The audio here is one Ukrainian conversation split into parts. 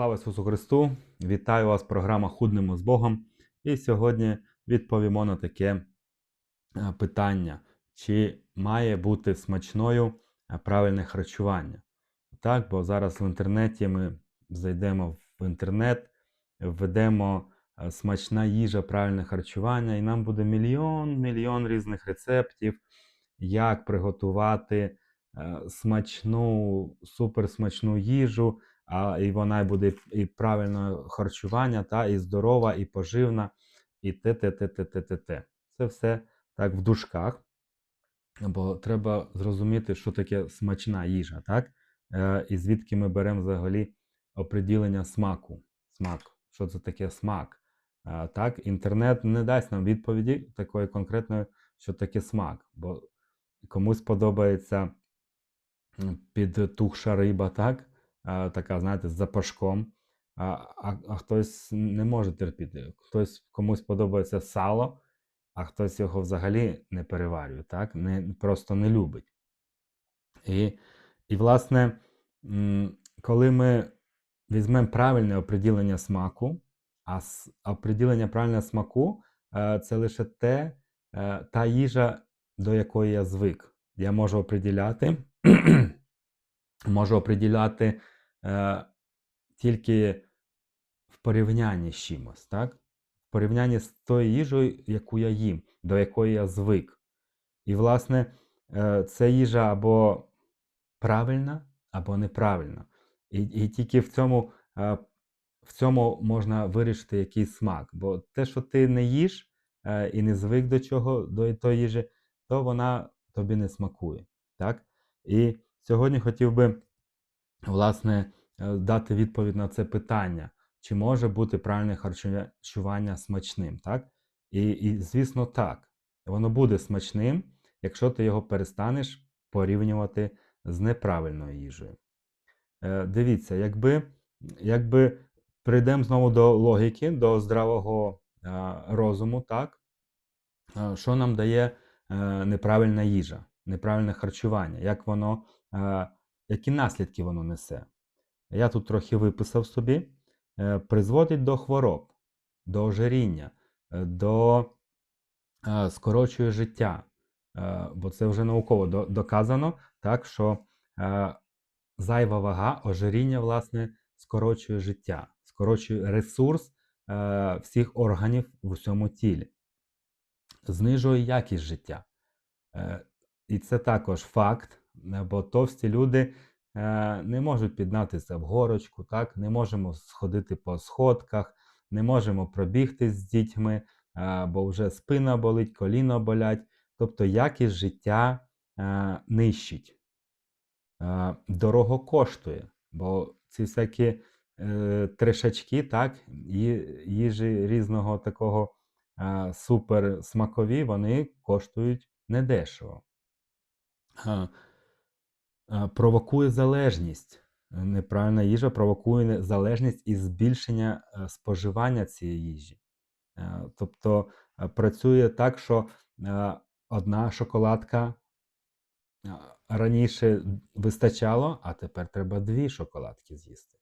Слава Ісусу Христу! Вітаю вас, програма Худнемо з Богом. І сьогодні відповімо на таке е, питання: чи має бути смачною е, правильне харчування? Так, бо зараз в інтернеті ми зайдемо в інтернет, введемо е, смачна їжа, правильне харчування, і нам буде мільйон мільйон різних рецептів, як приготувати смачну, суперсмачну їжу а, і вона буде і правильне харчування, та, і здорова, і поживна, і те, те, те, те, те, те, те. Це все так в дужках. Бо треба зрозуміти, що таке смачна їжа, так? Е, і звідки ми беремо взагалі оприділення смаку. Смак. Що це таке смак? Е, так, інтернет не дасть нам відповіді такої конкретної, що таке смак. Бо комусь подобається підтухша риба, так? Така, знаєте, з запашком, а, а, а хтось не може терпіти. Хтось комусь подобається сало, а хтось його взагалі не переварює, так? Не, просто не любить. І, і власне, коли ми візьмемо правильне оприділення смаку, а оприділення правильного смаку е, це лише те, е, та їжа, до якої я звик. Я можу оприділяти, можу оприділяти е, тільки в порівнянні з чимось, так? В порівнянні з тою їжею, яку я їм, до якої я звик. І, власне, е, це їжа або правильна, або неправильна. І, і тільки в цьому, е, в цьому можна вирішити якийсь смак. Бо те, що ти не їш е, і не звик до чого, до тої їжі, то вона тобі не смакує. Так? І сьогодні хотів би власне, е, дати відповідь на це питання, чи може бути правильне харчування смачним, так? І, і звісно, так. Воно буде смачним, якщо ти його перестанеш порівнювати з неправильною їжею. Е, дивіться, якби, якби прийдемо знову до логіки, до здравого е, розуму, так? Е, що нам дає е, неправильна їжа, неправильне харчування, як воно, е, які наслідки воно несе. Я тут трохи виписав собі, е, призводить до хвороб, до ожиріння, е, до е, скорочує життя. Бо це вже науково доказано, так, що зайва вага, ожиріння, власне, скорочує життя, скорочує ресурс всіх органів в усьому тілі, знижує якість життя. І це також факт, бо товсті люди е, не можуть піднятися в горочку, так? не можемо сходити по сходках, не можемо пробігти з дітьми, е, бо вже спина болить, коліна болять. Тобто якість життя е, нищить. Дорого коштує, бо ці всякі е, трешачки, так, їжі різного такого е, супер смакові, вони коштують недешево. Е, провокує залежність. Е, Неправильна їжа провокує залежність і збільшення е, споживання цієї їжі. Тобто працює так, що одна шоколадка раніше вистачало, а тепер треба дві шоколадки з'їсти.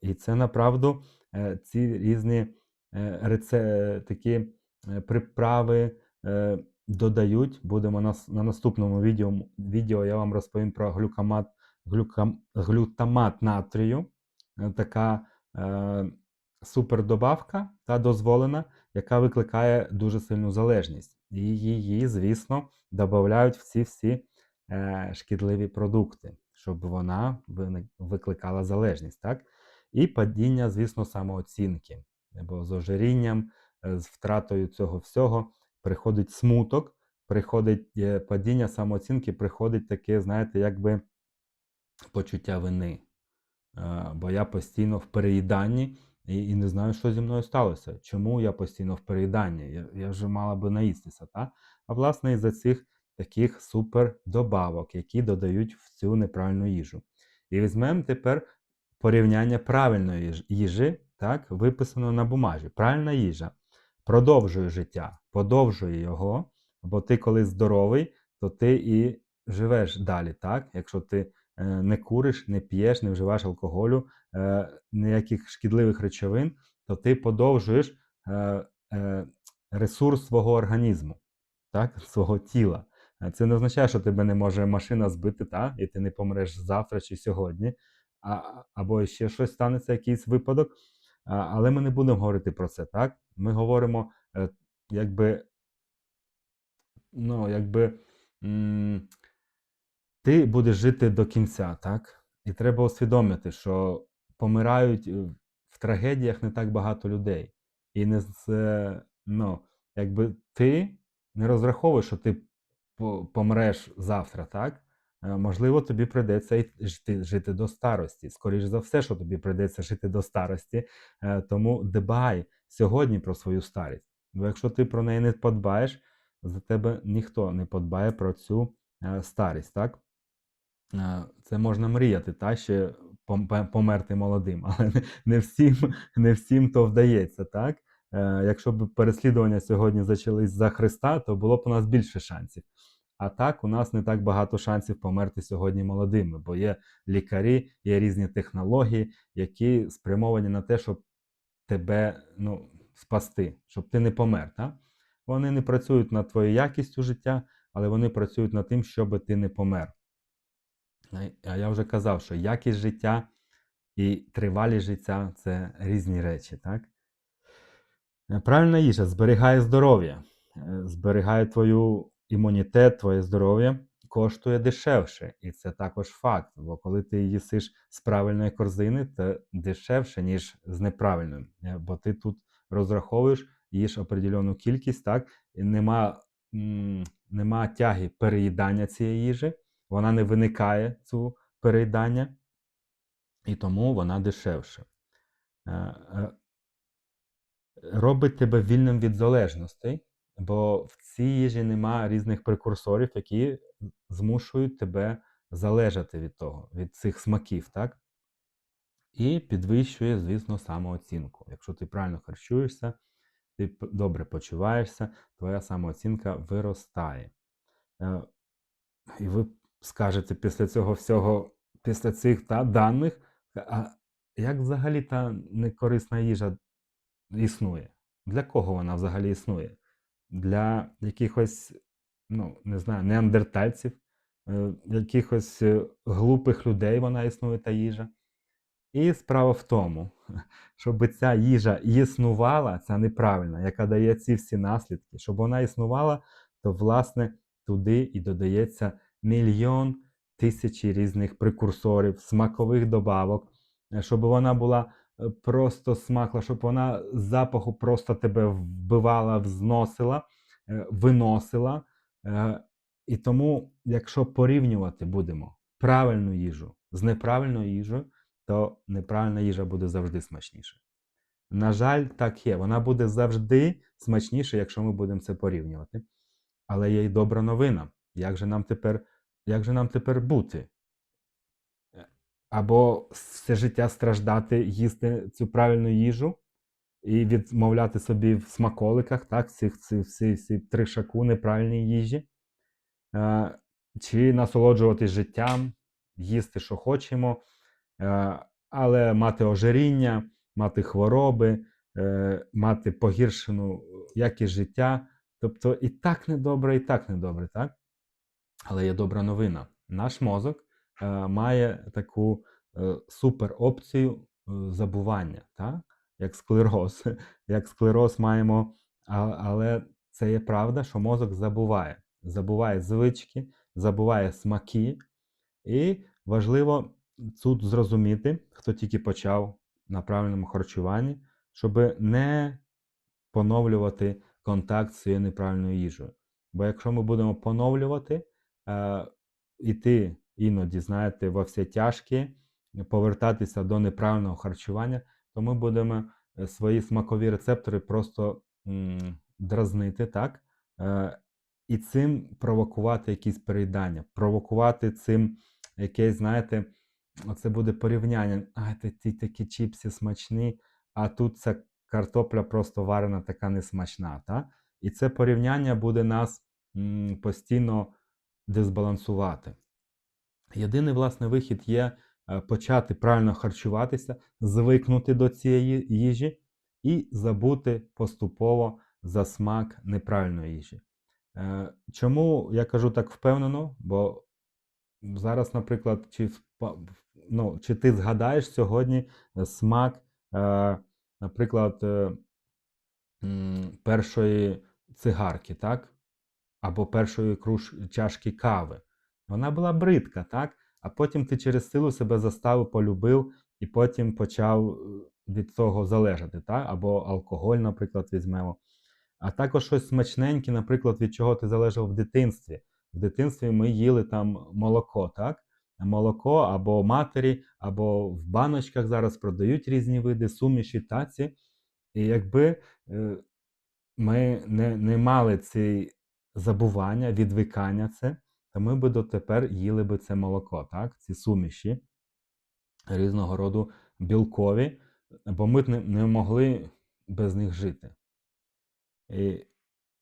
І це направду ці різні такі приправи додають. Будемо на, на наступному відео, відео я вам розповім про глюкамат, глюкам, глютамат натрію. Е, Така е, супердобавка та дозволена, яка викликає дуже сильну залежність. І її, звісно, додають в ці всі е, шкідливі продукти, щоб вона викликала залежність. Так? І падіння, звісно, самооцінки. Бо з ожирінням, е, з втратою цього всього приходить смуток, приходить е, падіння самооцінки, приходить таке, знаєте, якби почуття вини. Е, Бо я постійно в переїданні і, і не знаю, що зі мною сталося. Чому я постійно в переїданні? Я, я вже мала би наїстися. Та? А власне, із-за цих таких супердобавок, які додають в цю неправильну їжу. І візьмемо тепер порівняння правильної їжі, так, виписано на бумажі. Правильна їжа продовжує життя, подовжує його, бо ти, коли здоровий, то ти і живеш далі, так? Якщо ти е, не куриш, не п'єш, не вживаєш алкоголю, е, ніяких шкідливих речовин, то ти подовжуєш е, ресурс свого організму, так? свого тіла. Це не означає, що тебе не може машина збити, та? і ти не помреш завтра чи сьогодні, а, або ще щось станеться, якийсь випадок. Але ми не будемо говорити про це, так? Ми говоримо, е, якби, ну, якби ти будеш жити до кінця, так? І треба усвідомити, що помирають е, в трагедіях не так багато людей. І не е, ну, якби ти не розраховуєш, що ти помреш завтра, так? Е, Можливо, тобі прийдеться жити, жити до старості. Скоріше за все, що тобі прийдеться жити до старості. Е, Тому дбай сьогодні про свою старість. Бо якщо ти про неї не подбаєш, за тебе ніхто не подбає про цю е, старість, так? Це можна мріяти, та ще померти молодим, але не- всім, не всім то вдається, так? Якщо б переслідування сьогодні почались за Христа, то було б у нас більше шансів. А так, у нас не так багато шансів померти сьогодні молодими, бо є лікарі, є різні технології, які спрямовані на те, щоб тебе ну, спасти, щоб ти не помер. Та? Вони не працюють над твоєю якістю життя, але вони працюють над тим, щоб ти не помер. А я вже казав, що якість життя і тривалість життя це різні речі, так? Е, Правильна їжа зберігає здоров'я, е, зберігає твою імунітет, твоє здоров'я, коштує дешевше. І це також факт. Бо коли ти їсиш з правильної корзини, то дешевше, ніж з неправильної. Е, Бо ти тут розраховуєш, їш определену кількість, так? І нема, нема тяги переїдання цієї їжі, вона не виникає цю переїдання, і тому вона дешевше. Е, робить тебе вільним від залежностей, бо в цій їжі нема різних прекурсорів, які змушують тебе залежати від того, від цих смаків, так? І підвищує, звісно, самооцінку. Якщо ти правильно харчуєшся, ти добре почуваєшся, твоя самооцінка виростає. Е, І ви скажете після цього всього, після цих та, даних, а як взагалі та некорисна їжа існує? Для кого вона взагалі існує? Для якихось, ну, не знаю, неандертальців, е, якихось е, глупих людей вона існує та їжа. І справа в тому, щоб ця їжа існувала, ця неправильна, яка дає ці всі наслідки, щоб вона існувала, то власне туди і додається мільйон тисячі різних прекурсорів, смакових добавок, е, щоб вона була просто смакла, щоб вона запаху просто тебе вбивала, взносила, е, виносила. Е, І тому, якщо порівнювати будемо правильну їжу з неправильною їжею, то неправильна їжа буде завжди смачніша. На жаль, так є. Вона буде завжди смачніша, якщо ми будемо це порівнювати. Але є й добра новина. Як же нам тепер, як же нам тепер бути? Або все життя страждати, їсти цю правильну їжу і відмовляти собі в смаколиках, так, ці, всі, всі три шаку неправильної їжі, Е, чи насолоджуватись життям, їсти, що хочемо, е, але мати ожиріння, мати хвороби, е, мати погіршену якість життя. Тобто і так недобре, і так недобре, так? Але є добра новина. Наш мозок має таку е, супер опцію е, забування, так? як склероз. Як склероз маємо, але це є правда, що мозок забуває. Забуває звички, забуває смаки. І важливо тут зрозуміти, хто тільки почав на правильному харчуванні, щоб не поновлювати контакт з цією неправильною їжею. Бо якщо ми будемо поновлювати, е, іти іноді, знаєте, во все тяжкі, повертатися до неправильного харчування, то ми будемо е, свої смакові рецептори просто м, дразнити, так? Е, і цим провокувати якісь переїдання, провокувати цим якесь, знаєте, оце буде порівняння. А, ті, ті такі чіпси смачні, а тут ця картопля просто варена така несмачна. Та? І це порівняння буде нас м, постійно дисбалансувати. Єдиний власне вихід є е, почати правильно харчуватися, звикнути до цієї їжі і забути поступово за смак неправильної їжі. Е, Чому я кажу так впевнено? Бо зараз, наприклад, чи, ну, чи ти згадаєш сьогодні е, смак, наприклад, першої цигарки, так? Або першої чашки кави. Вона була бридка, так? А потім ти через силу себе заставив, полюбив і потім почав е, від цього залежати, так? Або алкоголь, наприклад, візьмемо. А також щось смачненьке, наприклад, від чого ти залежав в дитинстві. В дитинстві ми їли там молоко, так? Молоко або матері, або в баночках зараз продають різні види суміші, таці. І якби е, ми не, не мали ці забування, відвикання це, то ми би дотепер їли би це молоко, так? Ці суміші різного роду білкові, бо ми не, не могли без них жити. І,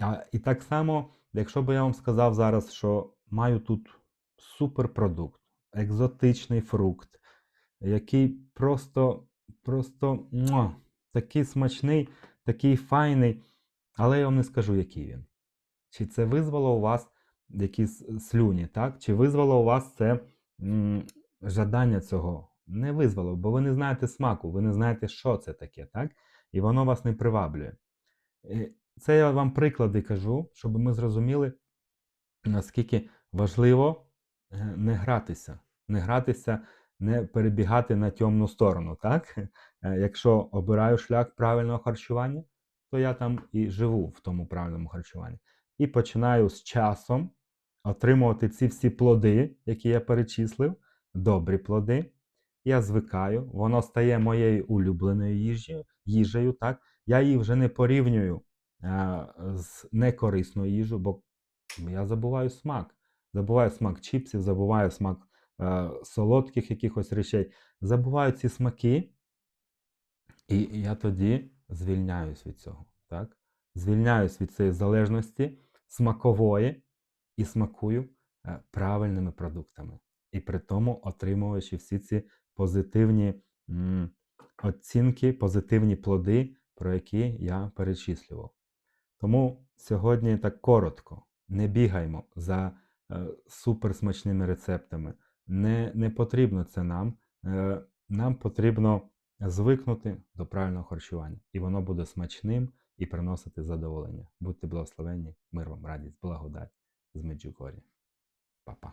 а, і так само, якщо б я вам сказав зараз, що маю тут суперпродукт, екзотичний фрукт, який просто, просто муа, такий смачний, такий файний, але я вам не скажу, який він. Чи це визвало у вас якісь слюні, так? Чи визвало у вас це м, жадання цього? Не визвало, бо ви не знаєте смаку, ви не знаєте, що це таке, так? І воно вас не приваблює. Е, Це я вам приклади кажу, щоб ми зрозуміли, наскільки важливо е, не гратися, не гратися, не перебігати на темну сторону. Так? Е, Якщо обираю шлях правильного харчування, то я там і живу в тому правильному харчуванні. І починаю з часом отримувати ці всі плоди, які я перечислив, добрі плоди. Я звикаю, воно стає моєю улюбленою їжею, їжею так? Я її вже не порівнюю а, з некорисною їжею, бо я забуваю смак. Забуваю смак чіпсів, забуваю смак е, солодких якихось речей. Забуваю ці смаки, і я тоді звільняюсь від цього. Так? Звільняюсь від цієї залежності смакової і смакую е, правильними продуктами. І при тому отримуючи всі ці позитивні оцінки, позитивні плоди, про які я перечислював. Тому сьогодні так коротко. Не бігаймо за е, суперсмачними рецептами. Не, не потрібно це нам. Е, нам потрібно звикнути до правильного харчування. І воно буде смачним і приносити задоволення. Будьте благословенні, мир вам, радість, благодать з Меджугорі. Па-па.